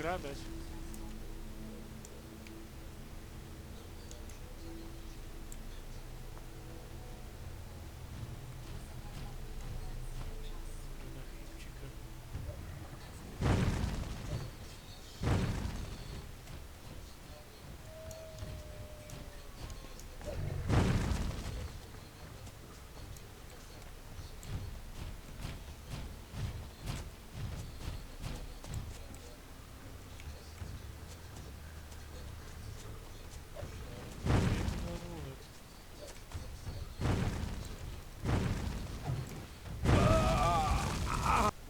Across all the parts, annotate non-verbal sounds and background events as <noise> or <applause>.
okradać. Na chwileczkę. Jeden amulet.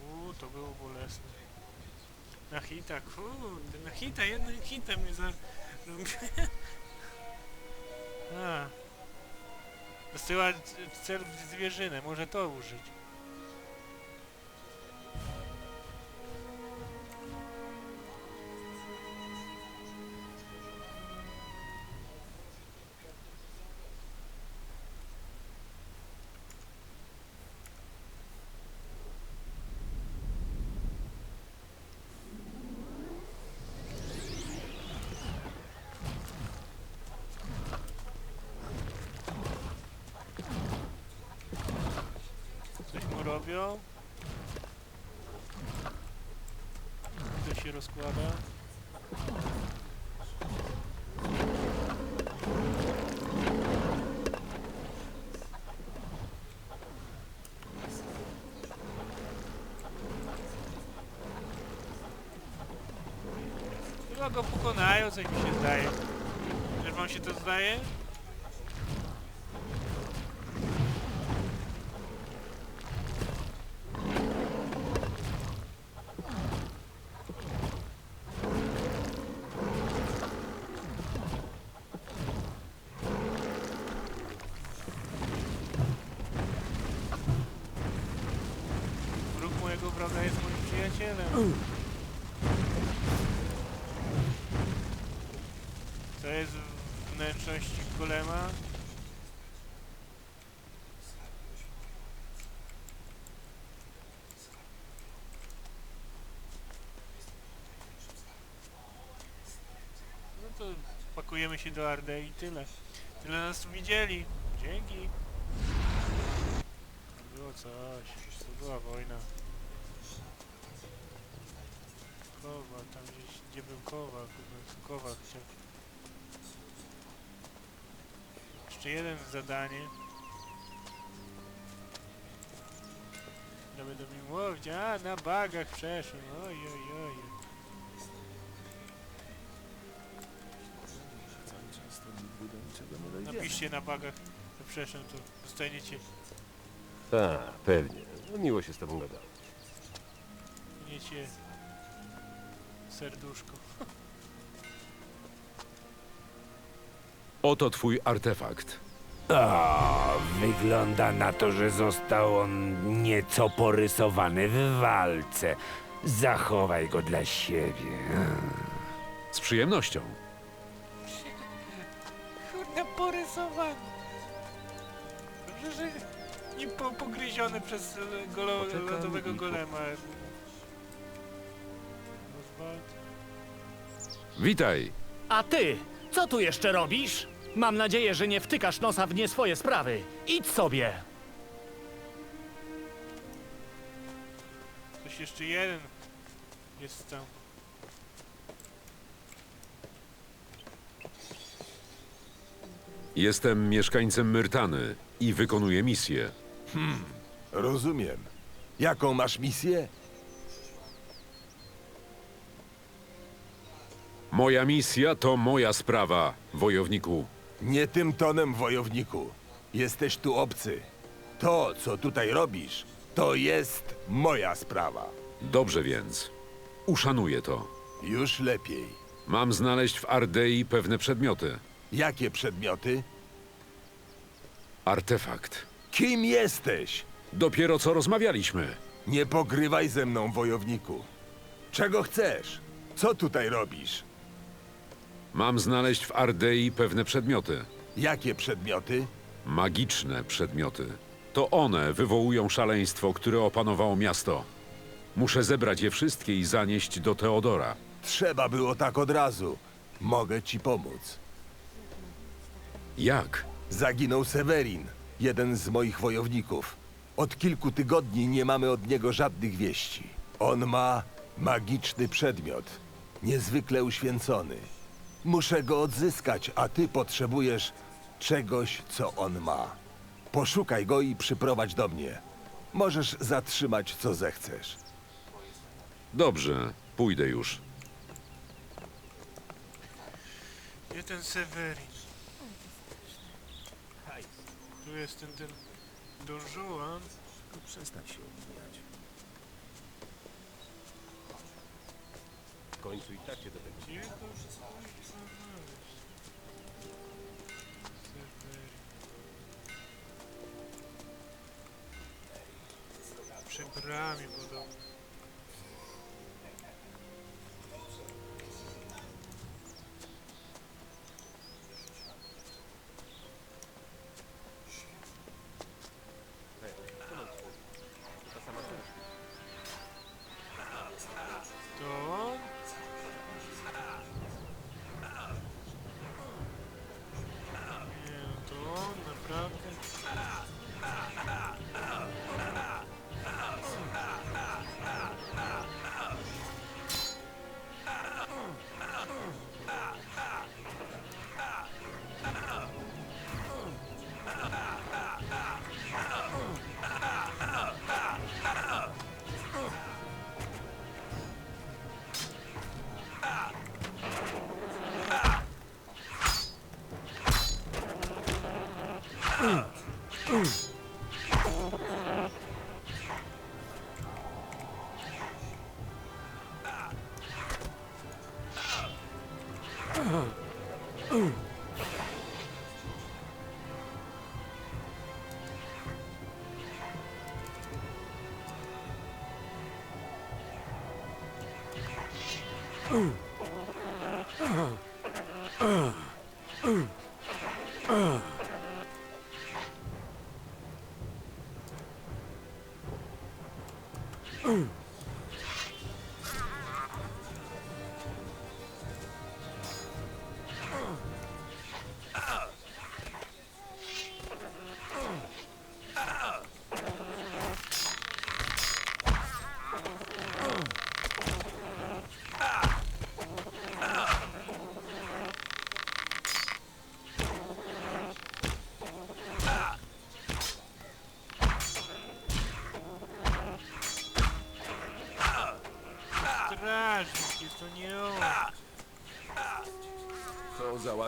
Uuu, to było bolesne. Na hita, kurde, na hita, jednym hitem mnie za... <laughs> A. Dosyła c- cel zwierzynę, może to użyć. Robią. To się rozkłada. Chyba go pokonają, coś mi się zdaje. Czy wam się to zdaje? Wróg mojego wroga jest moim przyjacielem. Co jest wnętrzności golema? No to pakujemy się do Ardei i tyle. Tyle nas tu widzieli. Dzięki. Było coś. To była wojna. Kowal, tam gdzieś, gdzie był Kowal, Kowal chciał. Jeszcze jeden zadanie. Nawet do miłownia, a na bagach przeszłem, oj oj oj. Napiszcie na bagach, że przeszłem, to dostaniecie, Tak, pewnie. No, miło się z tobą gada. dostaniecie serduszko. <laughs> Oto twój artefakt. O, wygląda na to, że został on nieco porysowany w walce. Zachowaj go dla siebie. Z przyjemnością. Kurde, porysowany. Dobrze, że nie po, pogryziony przez e, golo, Poczekam lodowego i po- golema. Oswald. Witaj. A ty, co tu jeszcze robisz? Mam nadzieję, że nie wtykasz nosa w nie swoje sprawy. Idź sobie. Coś jeszcze jeden jest tam. Jestem mieszkańcem Myrtany i wykonuję misję. Rozumiem. Jaką masz misję? Moja misja to moja sprawa, wojowniku. Nie tym tonem, wojowniku. Jesteś tu obcy. To, co tutaj robisz, to jest moja sprawa. Dobrze więc. Uszanuję to. Już lepiej. Mam znaleźć w Ardei pewne przedmioty. Jakie przedmioty? Artefakt. Kim jesteś? Dopiero co rozmawialiśmy. Nie pogrywaj ze mną, wojowniku. Czego chcesz? Co tutaj robisz? Mam znaleźć w Ardei pewne przedmioty. Jakie przedmioty? Magiczne przedmioty. To one wywołują szaleństwo, które opanowało miasto. Muszę zebrać je wszystkie i zanieść do Teodora. Trzeba było tak od razu. Mogę ci pomóc. Jak? Zaginął Severin, jeden z moich wojowników. Od kilku tygodni nie mamy od niego żadnych wieści. On ma magiczny przedmiot, niezwykle uświęcony. Muszę go odzyskać, a ty potrzebujesz czegoś, co on ma. Poszukaj go i przyprowadź do mnie. Możesz zatrzymać, co zechcesz. Dobrze, pójdę już. Gdzie ten Severin? Tu jest ten, ten Don Juan. Przestań się. W końcu i tak cię do tego Gdzie to znaleźć? Severin. Przy bramie podobno. Ooh.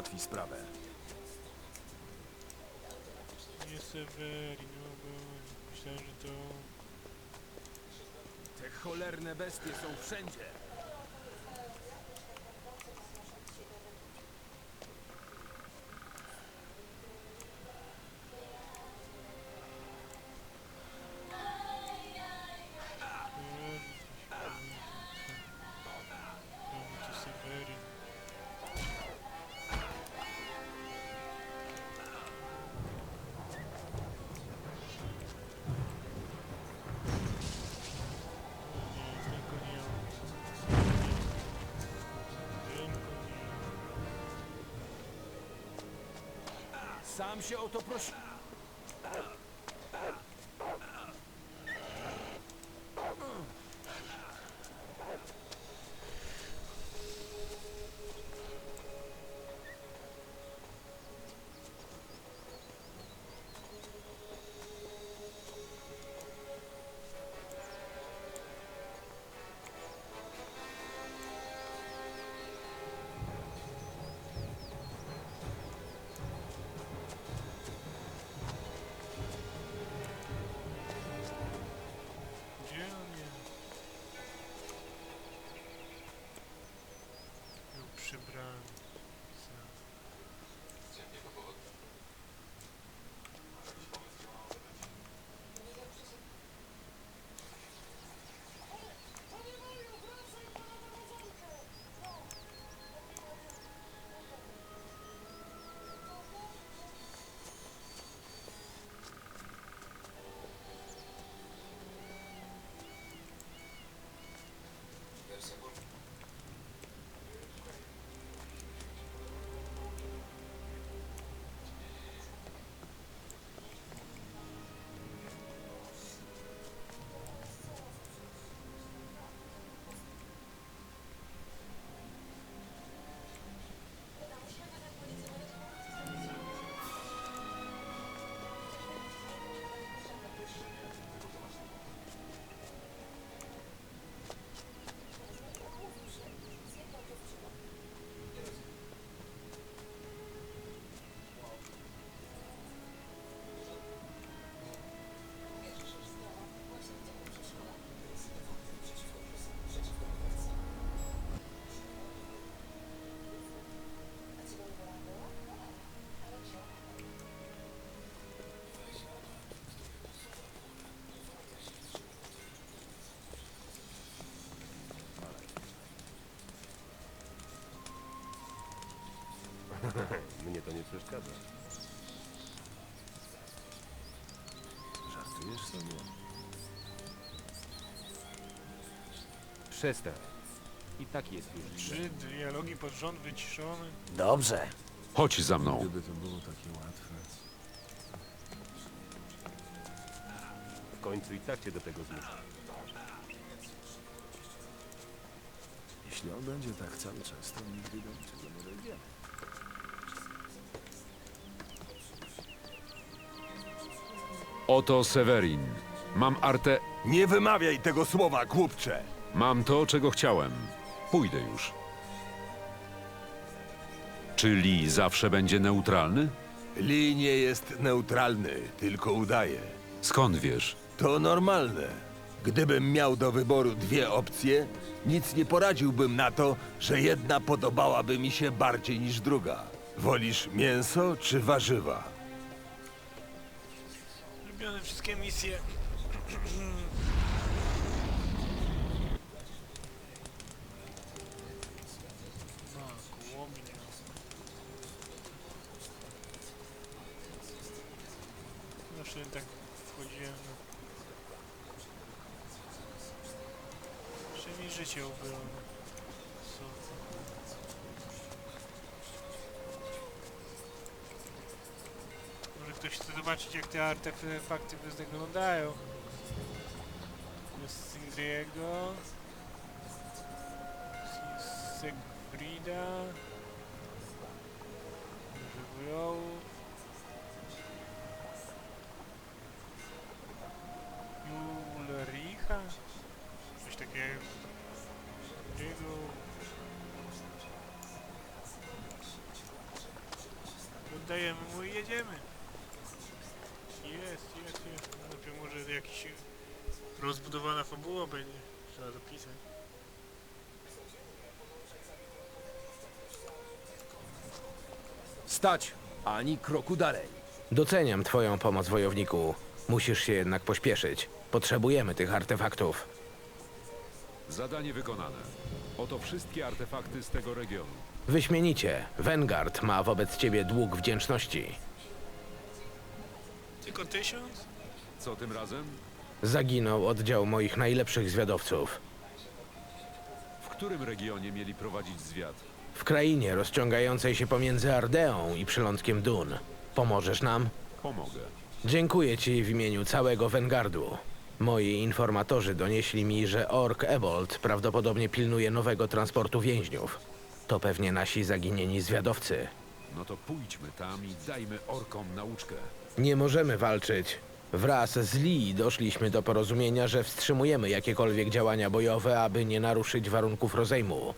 Załatwi sprawę. Nie Severin, no bo myślałem, że to. Te cholerne bestie są wszędzie. Sam się o to prosi. przebrany. Przeszkadza. Żartujesz sobie? Przestań. I tak jest już. Trzy dialogi pod rząd wyciszone. Dobrze. Chodź za mną. Gdyby to było takie łatwe. W końcu i tak cię do tego zmuszę. Jeśli on będzie tak cały czas, to nigdy do niczego nie dojdziemy. Oto Severin. Mam artę... Nie wymawiaj tego słowa, głupcze! Mam to, czego chciałem. Pójdę już. Czy Lee zawsze będzie neutralny? Lee nie jest neutralny, tylko udaje. Skąd wiesz? To normalne. Gdybym miał do wyboru dwie opcje, nic nie poradziłbym na to, że jedna podobałaby mi się bardziej niż druga. Wolisz mięso czy warzywa? Lubione wszystkie misje. No. Zawsze tak wchodziłem. No. Jeszcze mi życie ubyło. Chce zobaczyć jak te artefakty wyglądają. Sindriego. Segfrida. Żywiołów. Ulricha? Coś takiego. Jego. Oddajemy mu i jedziemy. Jest, jest, jest. Najpierw może jakiś rozbudowana fabuła będzie. Trzeba zapisać. Stać! Ani kroku dalej. Doceniam twoją pomoc, wojowniku. Musisz się jednak pośpieszyć. Potrzebujemy tych artefaktów. Zadanie wykonane. Oto wszystkie artefakty z tego regionu. Wyśmienicie. Vanguard ma wobec ciebie dług wdzięczności. Tylko tysiąc? Co tym razem? Zaginął oddział moich najlepszych zwiadowców. W którym regionie mieli prowadzić zwiat? W krainie rozciągającej się pomiędzy Ardeą i przylądkiem Dun. Pomożesz nam? Pomogę. Dziękuję ci w imieniu całego Vanguardu. Moi informatorzy donieśli mi, że Ork Ebold prawdopodobnie pilnuje nowego transportu więźniów. To pewnie nasi zaginieni zwiadowcy. No to pójdźmy tam i dajmy orkom nauczkę. Nie możemy walczyć. Wraz z Lee doszliśmy do porozumienia, że wstrzymujemy jakiekolwiek działania bojowe, aby nie naruszyć warunków rozejmu.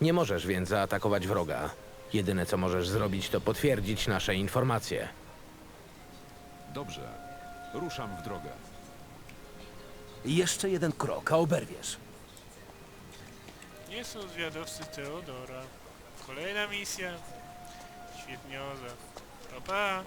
Nie możesz więc zaatakować wroga. Jedyne co możesz zrobić, to potwierdzić nasze informacje. Dobrze. Ruszam w drogę. Jeszcze jeden krok, a oberwiesz. Nie są zwiadowcy Teodora. Kolejna misja. Świetnioza. Pa, pa.